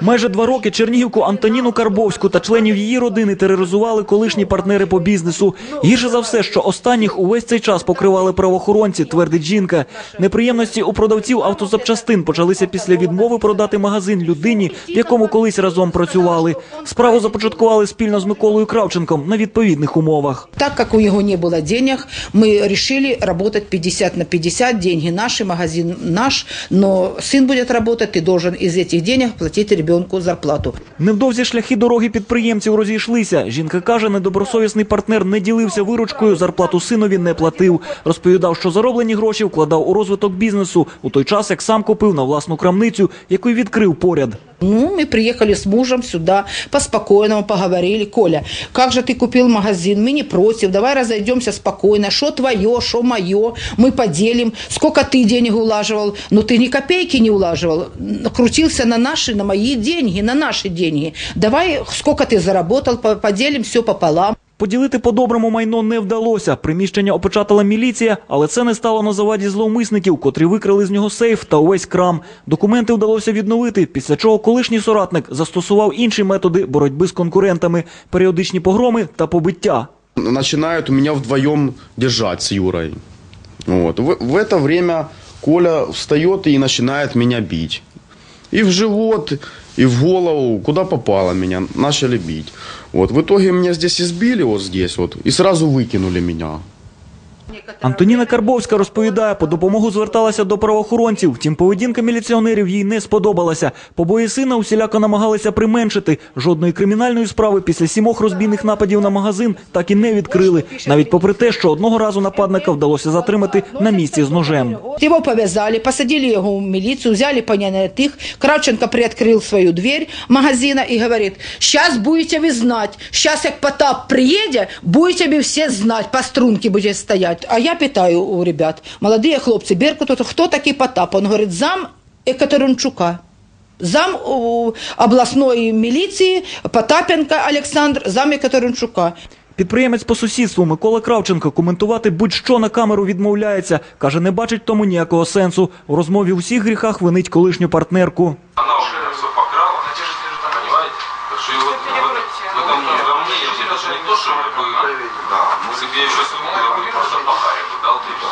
Майже два роки Чернігівку Антоніну Карбовську та членів її родини тероризували колишні партнери по бізнесу. Гірше за все, що останніх увесь цей час покривали правоохоронці, твердить жінка. Неприємності у продавців автозапчастин почалися після відмови продати магазин людині, в якому колись разом працювали. Справу започаткували спільно з Миколою Кравченком на відповідних умовах. Так как у него не было денег, мы решили работать 50 на 50, деньги наши, магазин наш, но сын будет работать, ты должен из этих денег платить ребенку зарплату. Невдовзі шляхи дороги підприємців розійшлися. Жінка каже, недобросовісний партнер не ділився виручкою, зарплату синові не платив. Розповідав, що зароблені гроші вкладав у розвиток бізнесу у той час, як сам купив на власну крамницю, яку й відкрив поряд. Ну, мы приехали с мужем сюда, по-спокойному поговорили. Коля, как же ты купил магазин? Мы не против, давай разойдемся спокойно. Что твое, что мое, мы поделим. Сколько ты денег улаживал? Ну, ты ни копейки не улаживал. Крутился на наши, на мои деньги, на наши деньги. Давай, сколько ты заработал, поделим все пополам. Поділити по-доброму майно не вдалося. Приміщення опечатала міліція, але це не стало на заваді зловмисників, котрі викрали з нього сейф та увесь крам. Документи вдалося відновити, після чого колишній соратник застосував інші методи боротьби з конкурентами, періодичні погроми та побиття. начинают меня вдвоем держать с Юрой. Вот. В, в это время Коля встает и начинает меня бить. И в живот, и в голову, куда попало меня, начали бить. Вот. В итоге меня здесь избили, вот здесь вот, и сразу выкинули меня. Антоніна Карбовська розповідає, по допомогу зверталася до правоохоронців. Втім, поведінка міліціонерів їй не сподобалася. Побої сина усіляко намагалися применшити. Жодної кримінальної справи після сімох розбійних нападів на магазин так і не відкрили. Навіть попри те, що одного разу нападника вдалося затримати на місці з ножем. Его повязали, посадили его в милицию, взяли понятых. Кравченко приоткрыл свою дверь магазина и говорит, сейчас будете вы знать, сейчас как Потап приедет, будете вы все знать, по струнке будете стоять. А я питаю у ребят, молодые хлопцы, Беркут, кто такой Потап? Он говорит, зам Екатеринчука. Зам у, областной милиции Потапенко Александр, зам Екатеринчука. Підприємець по сусідству Микола Кравченко коментувати будь-що на камеру відмовляється. Каже, не бачить тому ніякого сенсу. У розмові у всіх гріхах винить колишню партнерку. я тебе даже не то, что я бы, да, если бы я еще сумел, я бы просто по харе бы дал, да и все.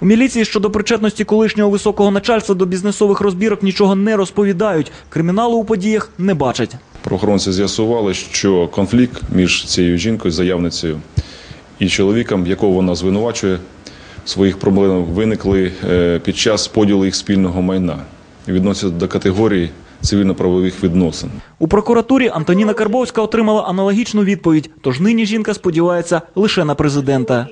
У міліції щодо причетності колишнього високого начальства до бізнесових розбірок нічого не розповідають. Криміналу у подіях не бачать. Правоохоронці з'ясували, що конфлікт між цією жінкою, заявницею і чоловіком, якого вона звинувачує в своїх проблемах, виникли е, під час поділу їх спільного майна і відносяться до категорії цивільно-правових відносин. У прокуратурі Антоніна Карбовська отримала аналогічну відповідь. Тож нині жінка сподівається лише на президента.